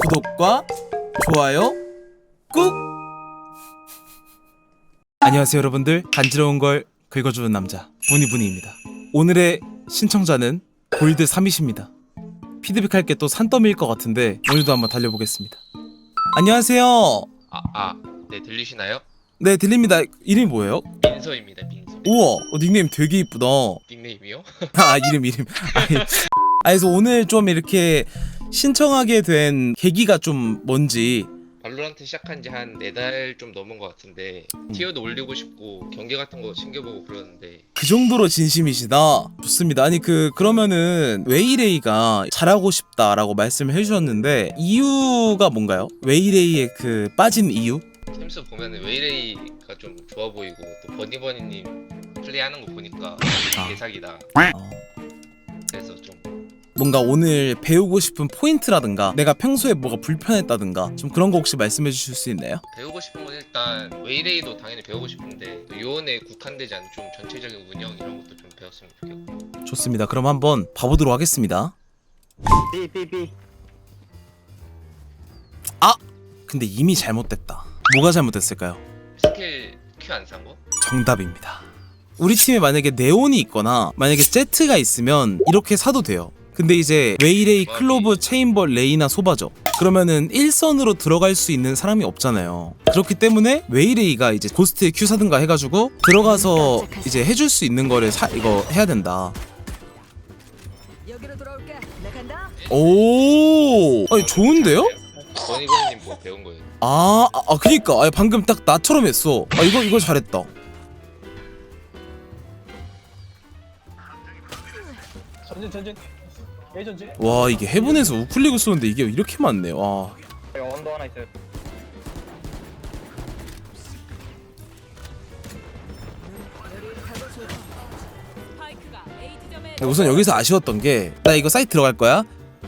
구독과 좋아요 꾹! 안녕하세요 여러분들. 간지러운 걸 긁어주는 남자 부니부니입니다. 오늘의 신청자는 골드 3이십니다. 피드백할 게 또 산더미일 것 같은데 오늘도 한번 달려보겠습니다. 안녕하세요. 아, 아, 네 들리시나요? 네 들립니다. 이름이 뭐예요? 민서입니다, 민서. 우와 어, 닉네임 되게 이쁘다. 닉네임이요? 아 이름 이름. 아니, 아 그래서 오늘 좀 이렇게 신청하게 된 계기가 좀 뭔지 발로란트 시작한 지 한 네 달 좀 넘은 것 같은데 음. 티어도 올리고 싶고 경기 같은 거 챙겨보고 그러는데 그 정도로 진심이시다 좋습니다 아니 그 그러면은 웨이레이가 잘하고 싶다라고 말씀을 해주셨는데 이유가 뭔가요? 웨이레이의 그 빠진 이유? 템스 보면 은 웨이레이가 좀 좋아 보이고 또 버니버니님 플레이하는 거 보니까 아. 대사기다. 어, 그래서 좀 뭔가 오늘 배우고 싶은 포인트라든가 내가 평소에 뭐가 불편했다든가 좀 그런 거 혹시 말씀해 주실 수 있나요? 배우고 싶은 건 일단 웨이레이도 당연히 배우고 싶은데 또 요원에 국한되지 않은 좀 전체적인 운영 이런 것도 좀 배웠으면 좋겠고 좋습니다 그럼 한번 봐보도록 하겠습니다 B B 근데 이미 잘못됐다 뭐가 잘못됐을까요? 스킬 큐 안 산 거? 정답입니다. 우리 팀에 만약에 네온이 있거나 만약에 제트가 있으면 이렇게 사도 돼요. 근데 이제 웨이레이, 클로브, 체인버, 레이나, 소바죠. 그러면은 1선으로 들어갈 수 있는 사람이 없잖아요. 그렇기 때문에 웨이레이가 이제 고스트에 큐 사든가 해가지고 들어가서 이제 해줄 수 있는 거를 사, 이거 해야 된다. 오, 아니 좋은데요? 버니버니님 뭐 배운 거예요? 아, 아, 아, 그니까. 아, 방금 딱 나처럼 했어. 아, 이거, 이거 잘했다. 전진 전진 전진 와, 이게 해븐에서 우클릭을 쏘는데 이게 이렇게 많네. 와. 언더 하나 있어요 스파이크가 A 지점에 근데 우선 여기서 아쉬웠던 게 나 이거 사이트 들어갈 거야.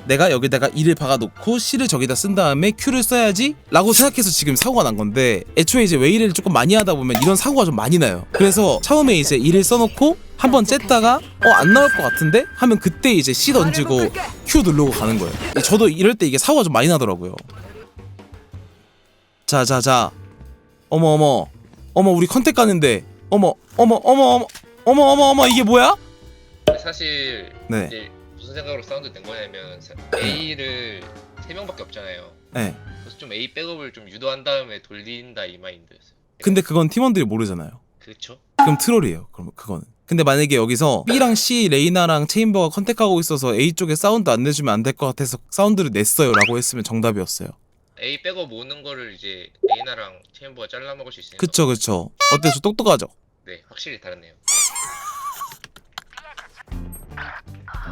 내가 여기다가 E를 박아놓고 C를 저기다 쓴 다음에 Q를 써야지 라고 생각해서 지금 사고가 난 건데 애초에 이제 웨이를 조금 많이 하다 보면 이런 사고가 좀 많이 나요 그래서 처음에 이제 E를 써놓고 한번 쨌다가 어 안 나올 것 같은데 하면 그때 이제 C 던지고 Q 누르고 가는 거예요 저도 이럴 때 이게 사고가 좀 많이 나더라고요 자자자 어머 어머 어머 우리 컨택 가는데 어머 어머 어머 어머 어머 어머 어머 이게 뭐야? 사실 네 이제 무슨 생각으로 사운드 낸 거냐면 사- A를 세 명밖에 없잖아요. 네. 그래서 좀 A 백업을 좀 유도한 다음에 돌린다 이 마인드였어요. 근데 그건 팀원들이 모르잖아요. 그렇죠? 그럼 트롤이에요. 그럼 그거는. 근데 만약에 여기서 B랑 C, 레이나랑 체인버가 컨택하고 있어서 A 쪽에 사운드 안 내주면 안 될 것 같아서 사운드를 냈어요라고 했으면 정답이었어요. A 백업 오는 거를 이제 레이나랑 체인버가 잘라 먹을 수 있으니까. 그쵸 그쵸. 어때 저 똑똑하죠? 네, 확실히 다르네요.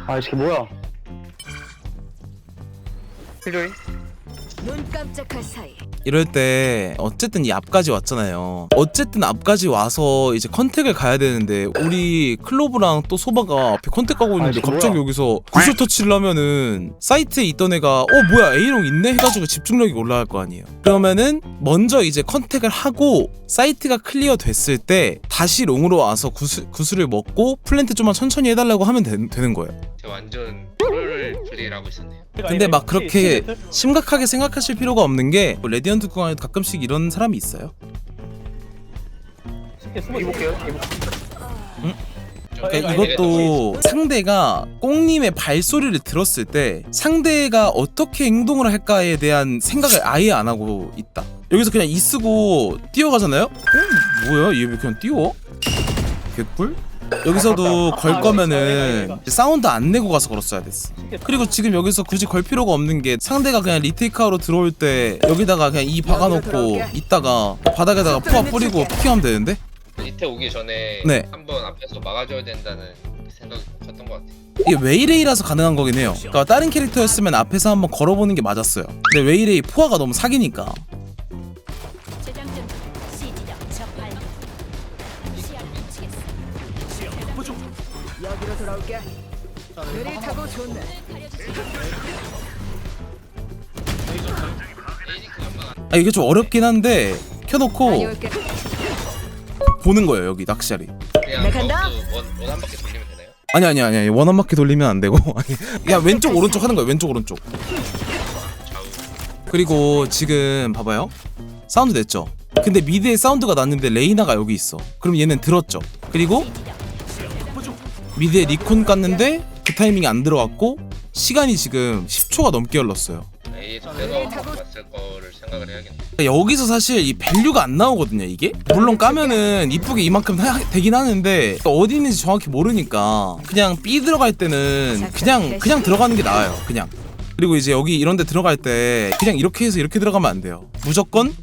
아 이게 뭐야 필요해? 눈 깜짝할 사이. 이럴 때 어쨌든 이 앞까지 왔잖아요. 어쨌든 앞까지 와서 이제 컨택을 가야 되는데 우리 클로브랑 또 소바가 앞에 컨택 가고 있는데 아, 이거 갑자기 뭐야? 여기서 구쇼 터치를 하면은 사이트에 있던 애가 어 뭐야 A롱 있네 해가지고 집중력이 올라갈 거 아니에요. 그러면은 먼저 이제 컨택을 하고 사이트가 클리어 됐을 때 다시 롱으로 와서 구슬, 구슬을 먹고 플랜트 좀만 천천히 해달라고 하면 되, 되는 거예요. 제가 완전 플레이를 하고 있었네요. 근데 막 그렇게 심각하게 생각하실 필요가 없는 게뭐 레디언트 구간에도 가끔씩 이런 사람이 있어요. 좀 그러니까 많이 이것도 상대가 꽁님의 발소리를 들었을 때 상대가 어떻게 행동을 할까에 대한 생각을 아예 안 하고 있다. 여기서 그냥 이 쓰고 뛰어가잖아요? 어? 뭐야? 얘 왜 그냥 뛰어? 개꿀? 여기서도 걸 거면은 사운드 안 내고 가서 걸었어야 됐어. 그리고 지금 여기서 굳이 걸 필요가 없는 게 상대가 그냥 리테이크하러 들어올 때 여기다가 그냥 이 박아놓고 있다가 바닥에다가 포화 뿌리고 피하면 되는데? 이태 오기 전에 네. 한번 앞에서 막아줘야 된다는 생각이 컸던 것 같아요. 이게 웨이레이라서 가능한 거긴 해요. 그러니까 다른 캐릭터였으면 앞에서 한번 걸어보는 게 맞았어요. 근데 웨이레이 포화가 너무 사기니까. 여기로 돌아올게. 느릴 타고 좋네. 아 이게 좀 어렵긴 한데 켜놓고 다녀올게. 보는 거예요 여기 낚시자리. 그냥 간다. 마우스 원, 원한 바퀴 돌리면 되나요? 아니 아니 아니 원 한 바퀴 돌리면 안 되고. 아니, 야 왼쪽 오른쪽 하는 거야 왼쪽 오른쪽. 좌우. 그리고 지금 봐봐요 사운드 냈죠 근데 미드에 사운드가 났는데 레이나가 여기 있어 그럼 얘는 들었죠 그리고 미드에 리콘 깠는데 그 타이밍이 안 들어왔고 시간이 지금 10초가 넘게 흘렀어요. A에서 내가 봤을 거를 생각을 해야겠네. 그러니까 여기서 사실 이 밸류가 안 나오거든요 이게? 물론 까면은 이쁘게 이만큼 하- 되긴 하는데 또 어디 있는지 정확히 모르니까 그냥 B 들어갈 때는 그냥 그냥 들어가는 게 나아요 그냥. 그리고 이제 여기 이런 데 들어갈 때 그냥 이렇게 해서 이렇게 들어가면 안 돼요. 무조건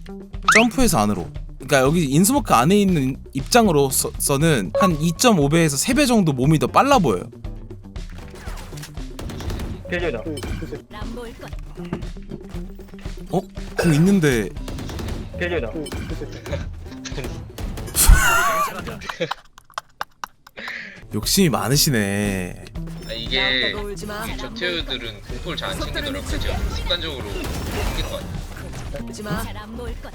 점프해서 안으로 그러니까 여기 인스모크 안에 있는 입장으로서는 한 2.5배에서 3배 정도 몸이 더 빨라 보여요 것. 어? 공 있는데 필조이다. 욕심이 많으시네 아, 이게. 이 저태우들은 공포를 잘 안 챙기더라고요. 제가 습관적으로 챙기는 것 같아요. 울지 마. 잘안 보일 것.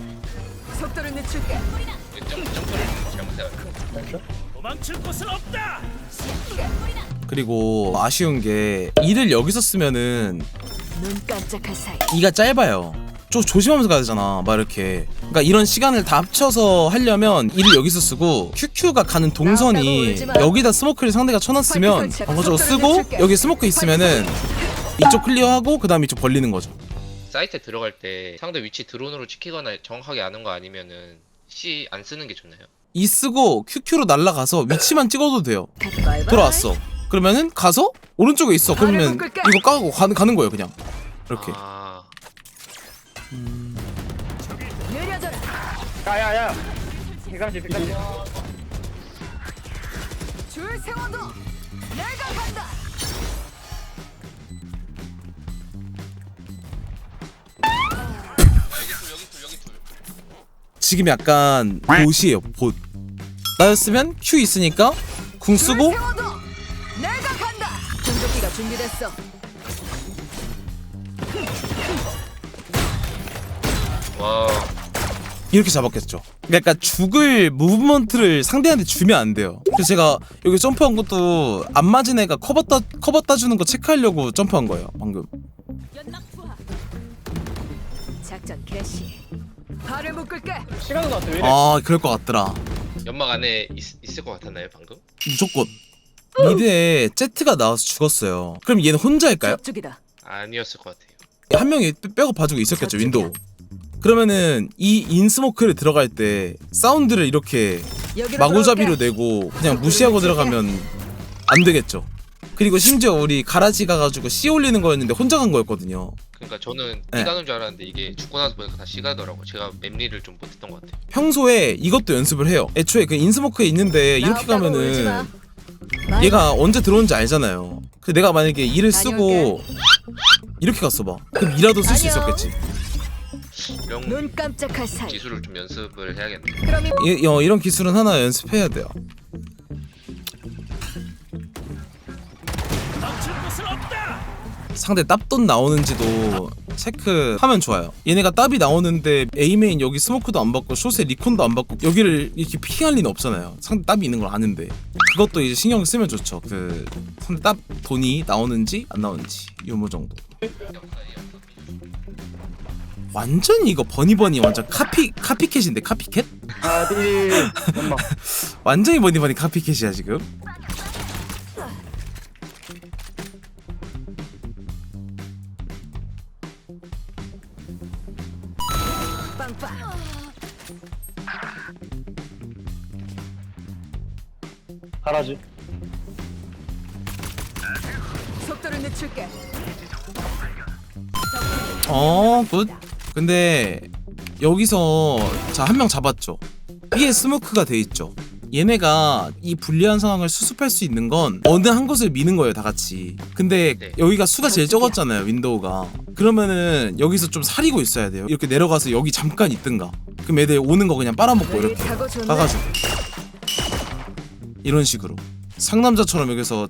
속도를 늦출게. 점, 점프를 잘못해요. 그리고 아쉬운 게 이를 여기서 쓰면은 눈 깜짝할 사이. 이가 짧아요. 좀 조심하면서 가야 되잖아. 막 이렇게. 그러니까 이런 시간을 다 합쳐서 하려면 이를 여기서 쓰고 QQ가 가는 동선이 여기다 스모크를 상대가 쳐놨으면 방어적으로 쓰고 여기 스모크 있으면은 이쪽 클리어하고 그 다음에 이쪽 벌리는 거죠. 사이트에 들어갈 때 상대 위치 드론으로 찍히거나 정확하게 아는 거 아니면은 C 안 쓰는 게 좋나요? 이 쓰고 QQ로 날아가서 위치만 찍어도 돼요. 돌아왔어. 그러면은 가서 오른쪽에 있어. 그러면. 이거 까고 가는, 가는 거예요 그냥. 이렇게. 아, 느려져라. 야야야. 130, 130. 줄 세워도 내가 간다. 지금 약간 보시에요 봇. 나였으면 Q 있으니까 궁 쓰고 세워도 내가 간다. 공격기가 준비됐어. 와, 이렇게 잡았겠죠. 그러니까 죽을 무브먼트를 상대한테 주면 안 돼요. 그래서 제가 여기 점프한 것도 안 맞은 애가 커버 따 커버 따주는 거 체크하려고 점프한 거예요. 방금. 작전 개시. 발을 묶을게. 시간도 나왔어. 왜 이래? 아 그럴 것 같더라. 연막 안에 있, 있을 것 같았나요 방금? 무조건. 미드에 제트가 나와서 죽었어요. 그럼 얘는 혼자일까요? 쪽이다. 아니었을 것 같아요. 한 명이 빼- 빼고 봐주고 있었겠죠 윈도우. 그러면은 이 인스모크를 들어갈 때 사운드를 이렇게 여기로 마구잡이로 들어올게. 내고 그냥 무시하고 들어가면 안 되겠죠. 그리고 심지어 우리 가라지 가가지고 C 올리는 거였는데 혼자 간 거였거든요. 그러니까 저는 네. B 가는 줄 알았는데 이게 죽고 나서 보니까 다 C 가더라고. 제가 맵리를 좀 못했던 것 같아요. 평소에 이것도 연습을 해요. 애초에 그 인스모크에 있는데 이렇게. 가면은 얘가 언제 들어온지 알잖아요. 그 내가 만약에 이를 쓰고 이렇게 갔어 봐. 그럼 이라도 쓸 수. 있었겠지. 이런 눈 깜짝할 사이. 기술을 좀 연습을 해야겠네. 그럼 이 이, 어, 이런 기술은 하나 연습해야 돼요. 상대 따돈 나오는지도 체크하면 좋아요. 얘네가 따비 나오는데 A메인 여기 스모크도 안 받고 숏에 리콘도 안 받고 여기를 이렇게 피할 리는 없잖아요. 상대 따비 있는 걸 아는데 그것도 이제 신경 쓰면 좋죠. 그 상대 따 돈이 나오는지 안 나오는지 요모 정도. 완전 이거 버니버니 완전 카피 카피캣인데 카피캣? 아. 완전히 버니버니 카피캣이야 지금. 가라지. 속도를 늦출게. 어, 굿. 근데 여기서 자 한 명 잡았죠. B에 스모크가 돼 있죠. 얘네가 이 불리한 상황을 수습할 수 있는 건 어느 한 곳을 미는 거예요, 다 같이. 근데 네. 여기가 수가 제일 적었잖아요, 윈도우가. 그러면은 여기서 좀 사리고 있어야 돼요. 이렇게 내려가서 여기 잠깐 있든가. 그럼 애들 오는 거 그냥 빨아먹고 그리 이렇게. 가가지고 이런 식으로 상남자처럼 여기서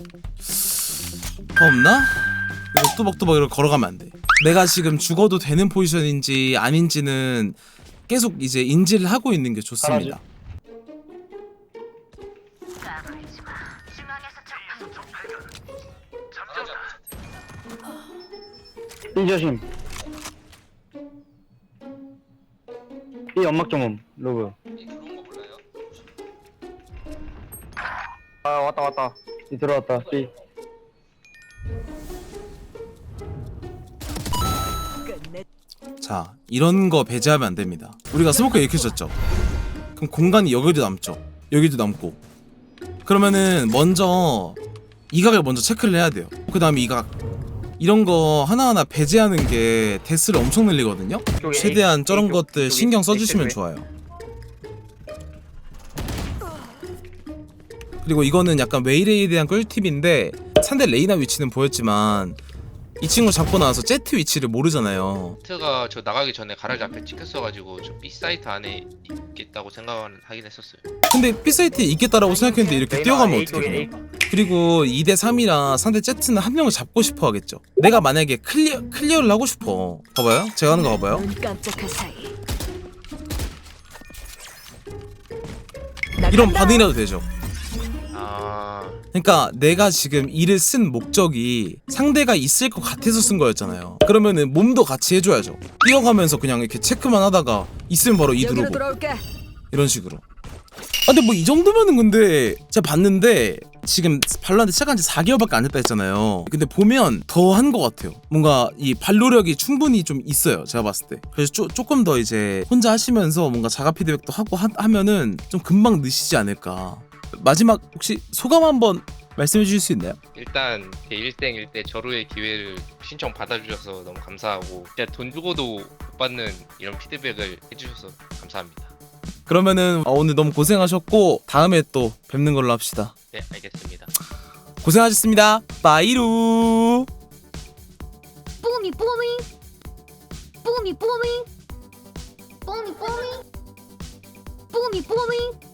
더 없나? 이거 뚜벅뚜벅 이렇게 걸어가면 안 돼. 내가 지금 죽어도 되는 포지션인지 아닌지는 계속 이제 인지를 하고 있는 게 좋습니다. 띠 조심. B 연막 점음 로그 왔다 왔다 B 들어왔다. B. 자 이런 거 배제하면 안 됩니다. 우리가 스모커 이렇게 줬죠. 그럼 공간이 여기도 남죠. 여기도 남고. 그러면은 먼저 이 각을 먼저 체크를 해야 돼요. 그 다음에 이각. 이런 거 하나하나 배제하는 게 데스를 엄청 늘리거든요. 최대한 저런 것들 신경 써주시면. 좋아요 그리고 이거는 약간 웨이레이에 대한 꿀팁인데 상대 레이나 위치는 보였지만 이 친구 잡고 나서 제트 위치를 모르잖아요 트가 저 나가기 전에 가라지 앞에 찍혔어가지고 저 B 사이트 안에 있겠다고 생각은 하긴 했었어요. 근데 B사이트에 있겠다라고 생각했는데 이렇게 뛰어가면 어떻게 돼요? 그리고 2대 3이라 상대 제트는 한 명을 잡고 싶어 하겠죠 내가 만약에 클리어, 클리어를 하고 싶어 봐봐요 제가 하는 거 봐봐요 눈 깜짝할 사이. 이런. 반응이라도 되죠 아 그러니까 내가 지금 이를 쓴 목적이 상대가 있을 것 같아서 쓴 거였잖아요. 그러면은 몸도 같이 해줘야죠. 뛰어가면서 그냥 이렇게 체크만 하다가 있으면 바로 이 누르고. 이런 식으로. 아 근데 뭐 이 정도면은 근데 제가 봤는데 지금 발로한테 시작한 지 4개월밖에 안 됐다 했잖아요. 근데 보면 더 한 것 같아요. 뭔가 이 발로력이 충분히 좀 있어요. 제가 봤을 때. 그래서 쪼, 조금 더 이제 혼자 하시면서 뭔가 자가 피드백도 하고 하, 하면은 좀 금방 느시지 않을까. 마지막 혹시 소감 한번 말씀해 주실 수 있나요? 일단 1땡 1대 절호의 기회를 신청 받아주셔서 너무 감사하고 진짜 돈 주고도 못 받는 이런 피드백을 해주셔서 감사합니다. 그러면은 어, 오늘 너무 고생하셨고 다음에 또 뵙는 걸로 합시다. 네 알겠습니다. 고생하셨습니다. 뽀미 뽀미 뽀미 뽀미 뽀미 뽀미 뽀미 뽀미 뽀미